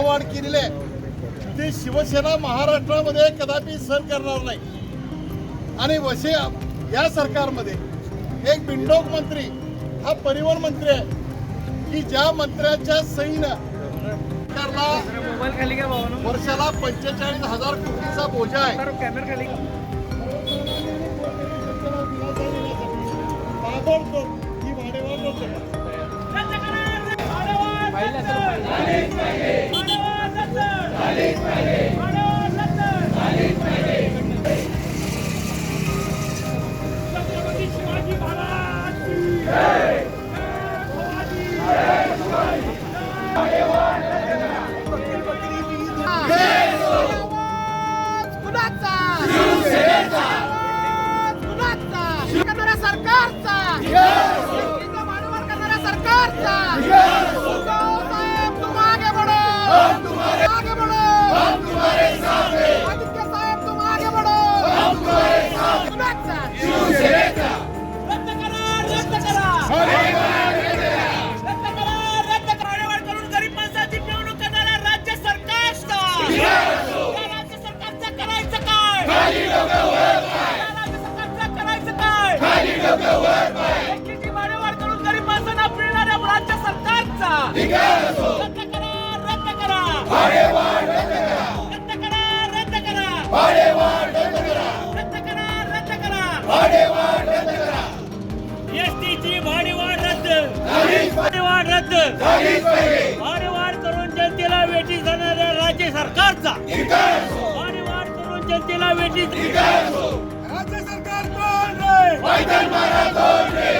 भाववाढ केलेली आहे. ती शिवसेना महाराष्ट्रामध्ये कदापि सहन करणार नाही. आणि वसे या सरकारमध्ये एक बिंडोक मंत्री हा परिवहन मंत्री आहे की ज्या मंत्र्याच्या सहीनं सरकारला वर्षाला पंचेचाळीस हजार कोटीचा बोजा आहे. ताबडतोब ही भाडेवाढ सरकारचा. रद्द करा रद्द करा रद्द करा रद्द करा रद्द करा रद्द करा एसटीची भाडेवाढ रद्द भाडेवाढ रद्द भाडेवाढ करून जनतेला वेठी जाणाऱ्या राज्य सरकारचा भाडेवाढ करून जनतेला वेठी राज्य सरकार कोण रे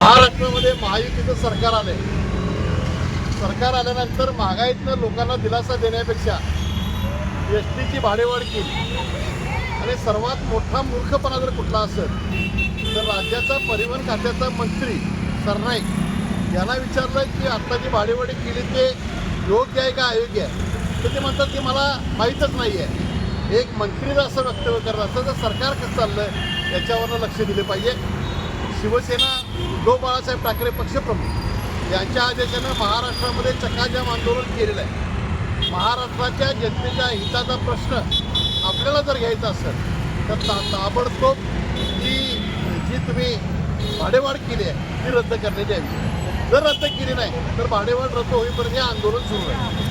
महाराष्ट्रामध्ये महायुतीचं सरकार आलंय. सरकार आल्यानंतर महागाईतनं लोकांना दिलासा देण्यापेक्षा एस टीची भाडेवाढ केली. आणि सर्वात मोठा मूर्खपणा जर कुठला असेल तर राज्याचा परिवहन खात्याचा मंत्री सरनाईक यांना विचारलं की आता जी भाडेवाढी केली ते योग्य आहे का अयोग्य आहे? तर ते म्हणतात की मला माहीतच नाही आहे एक मंत्री जर असं वक्तव्य करत असतं तर सरकार कसं चाललं याच्यावरनं लक्ष दिले पाहिजे. शिवसेना उद्धव बाळासाहेब ठाकरे पक्षप्रमुख यांच्या आदेशानं महाराष्ट्रामध्ये चकाजाम आंदोलन केलेलं आहे. महाराष्ट्राच्या जनतेच्या हिताचा प्रश्न आपल्याला जर घ्यायचा असेल तर ता ताबडतोब ही जी तुम्ही भाडेवाढ केली आहे ती रद्द करण्यात यावी. जर रद्द केली नाही तर भाडेवाढ रद्द होईपर्यंत हे आंदोलन सुरू राहील.